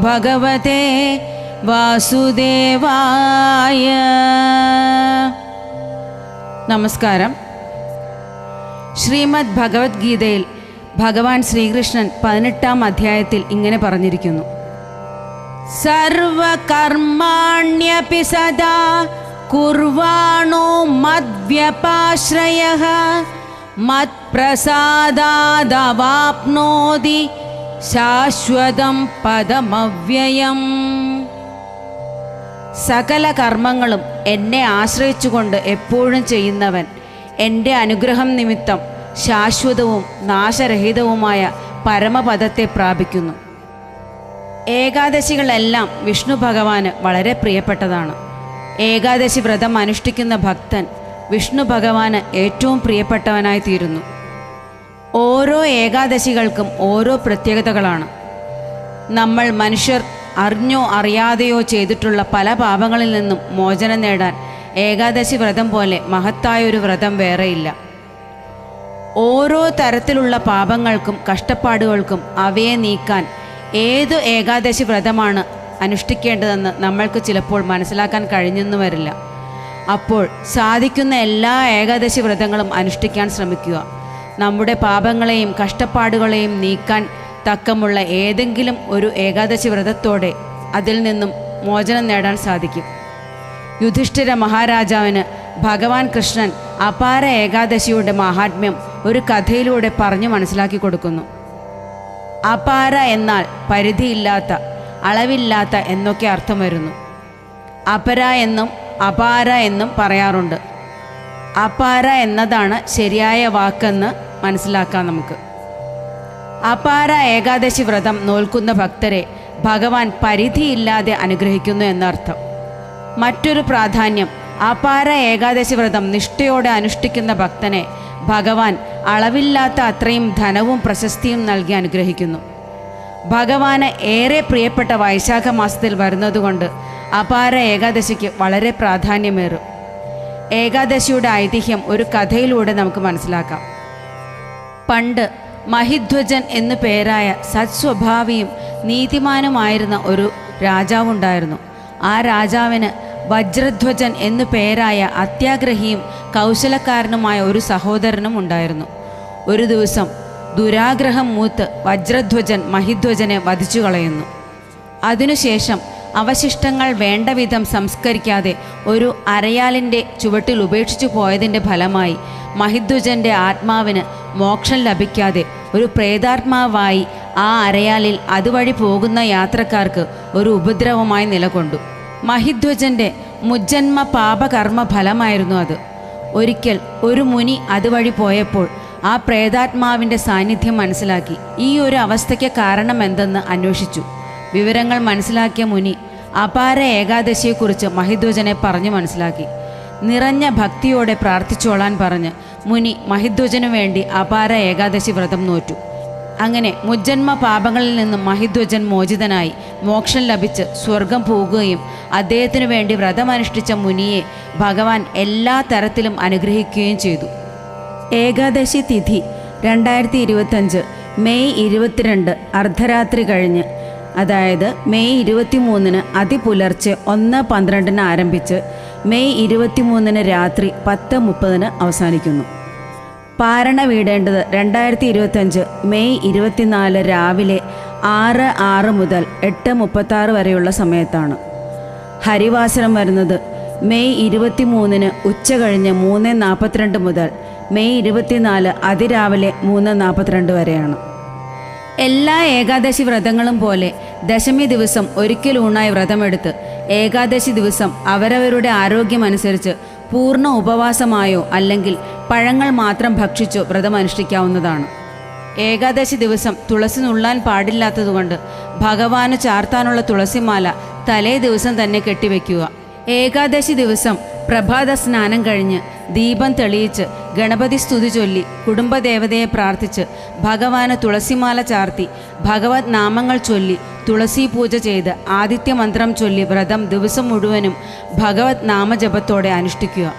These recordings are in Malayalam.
ഭഗവതേ വാസുദേവായ. നമസ്കാരം. ശ്രീമദ് ഭഗവത്ഗീതയിൽ ഭഗവാൻ ശ്രീകൃഷ്ണൻ പതിനെട്ടാം അധ്യായത്തിൽ ഇങ്ങനെ പറഞ്ഞിരിക്കുന്നു. സർവകർമാണ്യപി സദാ കുർവാണോ മദ്വ്യപാശ്രയ. മത്പ്രസാദാദവാപ്നോതി ശാശ്വതം പദമവ്യയം. സകല കർമ്മങ്ങളും എന്നെ ആശ്രയിച്ചുകൊണ്ട് എപ്പോഴും ചെയ്യുന്നവൻ എന്റെ അനുഗ്രഹം നിമിത്തം ശാശ്വതവും നാശരഹിതവുമായ പരമപദത്തെ പ്രാപിക്കുന്നു. ഏകാദശികളെല്ലാം വിഷ്ണു ഭഗവാന് വളരെ പ്രിയപ്പെട്ടതാണ്. ഏകാദശി വ്രതം അനുഷ്ഠിക്കുന്ന ഭക്തൻ വിഷ്ണു ഭഗവാന് ഏറ്റവും പ്രിയപ്പെട്ടവനായി തീരുന്നു. ഓരോ ഏകാദശികൾക്കും ഓരോ പ്രത്യേകതകളാണ്. നമ്മൾ മനുഷ്യർ അറിഞ്ഞോ അറിയാതെയോ ചെയ്തിട്ടുള്ള പല പാപങ്ങളിൽ നിന്നും മോചനം നേടാൻ ഏകാദശി വ്രതം പോലെ മഹത്തായൊരു വ്രതം വേറെയില്ല. ഓരോ തരത്തിലുള്ള പാപങ്ങൾക്കും കഷ്ടപ്പാടുകൾക്കും അവയെ നീക്കാൻ ഏതു ഏകാദശി വ്രതമാണ് അനുഷ്ഠിക്കേണ്ടതെന്ന് നമ്മൾക്ക് ചിലപ്പോൾ മനസ്സിലാക്കാൻ കഴിഞ്ഞെന്ന് വരില്ല. അപ്പോൾ സാധിക്കുന്ന എല്ലാ ഏകാദശി വ്രതങ്ങളും അനുഷ്ഠിക്കാൻ ശ്രമിക്കുക. നമ്മുടെ പാപങ്ങളെയും കഷ്ടപ്പാടുകളെയും നീക്കാൻ തക്കമുള്ള ഏതെങ്കിലും ഒരു ഏകാദശി വ്രതത്തോടെ അതിൽ നിന്നും മോചനം നേടാൻ സാധിക്കും. യുധിഷ്ഠിര മഹാരാജാവിന് ഭഗവാൻ കൃഷ്ണൻ അപാര ഏകാദശിയുടെ മഹാത്മ്യം ഒരു കഥയിലൂടെ പറഞ്ഞു മനസ്സിലാക്കി കൊടുക്കുന്നു. അപാര എന്നാൽ പരിധിയില്ലാത്ത അളവില്ലാത്ത എന്നൊക്കെ അർത്ഥം വരുന്നു. അപര എന്നും അപാര എന്നും പറയാറുണ്ട്. അപാര എന്നതാണ് ശരിയായ വാക്കെന്ന് മനസ്സിലാക്കാം നമുക്ക്. അപാര ഏകാദശി വ്രതം നോൽക്കുന്ന ഭക്തരെ ഭഗവാൻ പരിധിയില്ലാതെ അനുഗ്രഹിക്കുന്നു എന്നർത്ഥം. മറ്റൊരു പ്രാധാന്യം അപാര ഏകാദശി വ്രതം നിഷ്ഠയോടെ അനുഷ്ഠിക്കുന്ന ഭക്തനെ ഭഗവാൻ അളവില്ലാത്ത അത്രയും ധനവും പ്രശസ്തിയും നൽകി അനുഗ്രഹിക്കുന്നു. ഭഗവാന് ഏറെ പ്രിയപ്പെട്ട വൈശാഖ മാസത്തിൽ വരുന്നതുകൊണ്ട് അപാര ഏകാദശിക്ക് വളരെ പ്രാധാന്യമേറും. ഏകാദശിയുടെ ഐതിഹ്യം ഒരു കഥയിലൂടെ നമുക്ക് മനസ്സിലാക്കാം. പണ്ട് മഹിധ്വജൻ എന്നു പേരായ സത്സ്വഭാവിയും നീതിമാനുമായിരുന്ന ഒരു രാജാവുണ്ടായിരുന്നു. ആ രാജാവിന് വജ്രധ്വജൻ എന്നു പേരായ അത്യാഗ്രഹിയും കൗശലക്കാരനുമായ ഒരു സഹോദരനും ഉണ്ടായിരുന്നു. ഒരു ദിവസം ദുരാഗ്രഹം മൂത്ത് വജ്രധ്വജൻ മഹിധ്വജനെ വധിച്ചു കളയുന്നു അതിനുശേഷം അവശിഷ്ടങ്ങൾ വേണ്ട വിധം സംസ്കരിക്കാതെ ഒരു അരയാലിന്റെ ചുവട്ടിൽ ഉപേക്ഷിച്ചു പോയതിന്റെ ഫലമായി മഹിദ്വജന്റെ ആത്മാവിന് മോക്ഷം ലഭിക്കാതെ ഒരു പ്രേതാത്മാവായി ആ അരയാലിൽ അതുവഴി പോകുന്ന യാത്രക്കാർക്ക് ഒരു ഉപദ്രവമായി നിലകൊണ്ടു. മഹിദ്വജന്റെ മുജ്ജന്മ പാപകർമ്മ ഫലമായിരുന്നു അത്. ഒരിക്കൽ ഒരു മുനി അതുവഴി പോയപ്പോൾ ആ പ്രേതാത്മാവിന്റെ സാന്നിധ്യം മനസ്സിലാക്കി. ഈ ഒരു അവസ്ഥയ്ക്ക് കാരണം എന്തെന്ന് അന്വേഷിച്ചു. വിവരങ്ങൾ മനസ്സിലാക്കിയ മുനി അപാര ഏകാദശിയെക്കുറിച്ച് മഹിധ്വജനെ പറഞ്ഞു മനസ്സിലാക്കി. നിറഞ്ഞ ഭക്തിയോടെ പ്രാർത്ഥിച്ചോളാൻ പറഞ്ഞ് മുനി മഹിധ്വജനു വേണ്ടി അപാര ഏകാദശി വ്രതം നോറ്റു. അങ്ങനെ മുജ്ജന്മ പാപങ്ങളിൽ നിന്നും മഹിധ്വജൻ മോചിതനായി മോക്ഷം ലഭിച്ച് സ്വർഗം പോകുകയും അദ്ദേഹത്തിനു വേണ്ടി വ്രതമനുഷ്ഠിച്ച മുനിയെ ഭഗവാൻ എല്ലാ തരത്തിലും അനുഗ്രഹിക്കുകയും ചെയ്തു. ഏകാദശി തിഥി രണ്ടായിരത്തി മെയ് ഇരുപത്തിരണ്ട് അർദ്ധരാത്രി കഴിഞ്ഞ് അതായത് മെയ് ഇരുപത്തിമൂന്നിന് അതിപുലർച്ചെ ഒന്ന് പന്ത്രണ്ടിന് ആരംഭിച്ച് മെയ് ഇരുപത്തിമൂന്നിന് രാത്രി പത്ത് മുപ്പതിന് അവസാനിക്കുന്നു. പാരണ വീടേണ്ടത് രണ്ടായിരത്തി ഇരുപത്തഞ്ച് മെയ് ഇരുപത്തിനാല് രാവിലെ ആറ് ആറ് മുതൽ എട്ട് മുപ്പത്താറ് വരെയുള്ള സമയത്താണ്. ഹരിവാസനം വരുന്നത് മെയ് ഇരുപത്തിമൂന്നിന് ഉച്ച കഴിഞ്ഞ് മൂന്ന് നാൽപ്പത്തിരണ്ട് മുതൽ മെയ് ഇരുപത്തിനാല് അതിരാവിലെ മൂന്ന് നാൽപ്പത്തിരണ്ട് വരെയാണ്. എല്ലാ ഏകാദശി വ്രതങ്ങളും പോലെ ദശമി ദിവസം ഒരിക്കൽ ഊണായി വ്രതമെടുത്ത് ഏകാദശി ദിവസം അവരവരുടെ ആരോഗ്യമനുസരിച്ച് പൂർണ ഉപവാസമായോ അല്ലെങ്കിൽ പഴങ്ങൾ മാത്രം ഭക്ഷിച്ചോ വ്രതം അനുഷ്ഠിക്കാവുന്നതാണ്. ഏകാദശി ദിവസം തുളസി നുള്ളാൻ പാടില്ലാത്തതുകൊണ്ട് ഭഗവാന് ചാർത്താനുള്ള തുളസിമാല തലേ ദിവസം തന്നെ കെട്ടിവെക്കുക. ഏകാദശി ദിവസം പ്രഭാത സ്നാനം കഴിഞ്ഞ് ദീപം തെളിയിച്ച് ഗണപതി സ്തുതി ചൊല്ലി കുടുംബദേവതയെ പ്രാർത്ഥിച്ച് ഭഗവാന് തുളസിമാല ചാർത്തി ഭഗവത് നാമങ്ങൾ ചൊല്ലി തുളസി പൂജ ചെയ്ത് ആദിത്യമന്ത്രം ചൊല്ലി വ്രതം ദിവസം മുഴുവനും ഭഗവത് നാമജപത്തോടെ അനുഷ്ഠിക്കുക.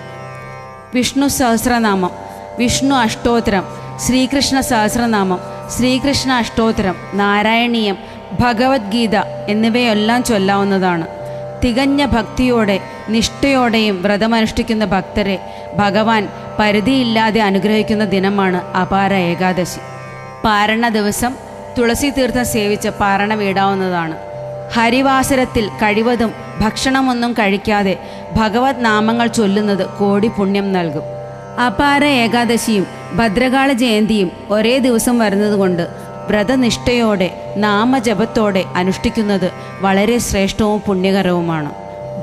വിഷ്ണു സഹസ്രനാമം വിഷ്ണു അഷ്ടോത്തരം ശ്രീകൃഷ്ണ സഹസ്രനാമം ശ്രീകൃഷ്ണ അഷ്ടോത്തരം നാരായണീയം ഭഗവത്ഗീത എന്നിവയെല്ലാം ചൊല്ലാവുന്നതാണ്. തികഞ്ഞ ഭക്തിയോടെ നിഷ്ഠയോടെയും വ്രതമനുഷ്ഠിക്കുന്ന ഭക്തരെ ഭഗവാൻ പരിധിയില്ലാതെ അനുഗ്രഹിക്കുന്ന ദിനമാണ് അപാര ഏകാദശി. പാരണ ദിവസം തുളസി തീർത്ഥം സേവിച്ച് പാരണ വീടാവുന്നതാണ്. ഹരിവാസരത്തിൽ കഴിവതും ഭക്ഷണമൊന്നും കഴിക്കാതെ ഭഗവത് നാമങ്ങൾ ചൊല്ലുന്നത് കോടി പുണ്യം നൽകും. അപാര ഏകാദശിയും ഭദ്രകാള ജയന്തിയും ഒരേ ദിവസം വരുന്നതുകൊണ്ട് വ്രതനിഷ്ഠയോടെ നാമജപത്തോടെ അനുഷ്ഠിക്കുന്നത് വളരെ ശ്രേഷ്ഠവും പുണ്യകരവുമാണ്.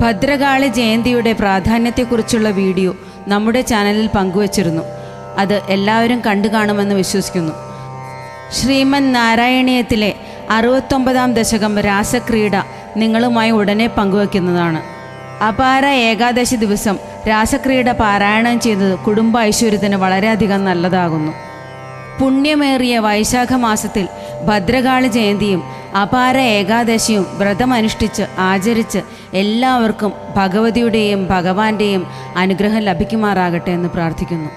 ഭദ്രകാളി ജയന്തിയുടെ പ്രാധാന്യത്തെക്കുറിച്ചുള്ള വീഡിയോ നമ്മുടെ ചാനലിൽ പങ്കുവച്ചിരുന്നു. അത് എല്ലാവരും കണ്ടു കാണുമെന്ന് വിശ്വസിക്കുന്നു. ശ്രീമൻ നാരായണീയത്തിലെ അറുപത്തൊമ്പതാം ദശകം രാസക്രീഡ നിങ്ങളുമായി ഉടനെ പങ്കുവയ്ക്കുന്നതാണ്. അപാര ഏകാദശി ദിവസം രാസക്രീഡ പാരായണം ചെയ്യുന്നത് കുടുംബ ഐശ്വര്യത്തിന് വളരെയധികം നല്ലതാകുന്നു. പുണ്യമേറിയ വൈശാഖ മാസത്തിൽ ഭദ്രകാളി ജയന്തിയും അപാര ഏകാദശിയും വ്രതമനുഷ്ഠിച്ച് ആചരിച്ച് എല്ലാവർക്കും ഭഗവതിയുടെയും ഭഗവാന്റെയും അനുഗ്രഹം ലഭിക്കുമാറാകട്ടെ എന്ന് പ്രാർത്ഥിക്കുന്നു.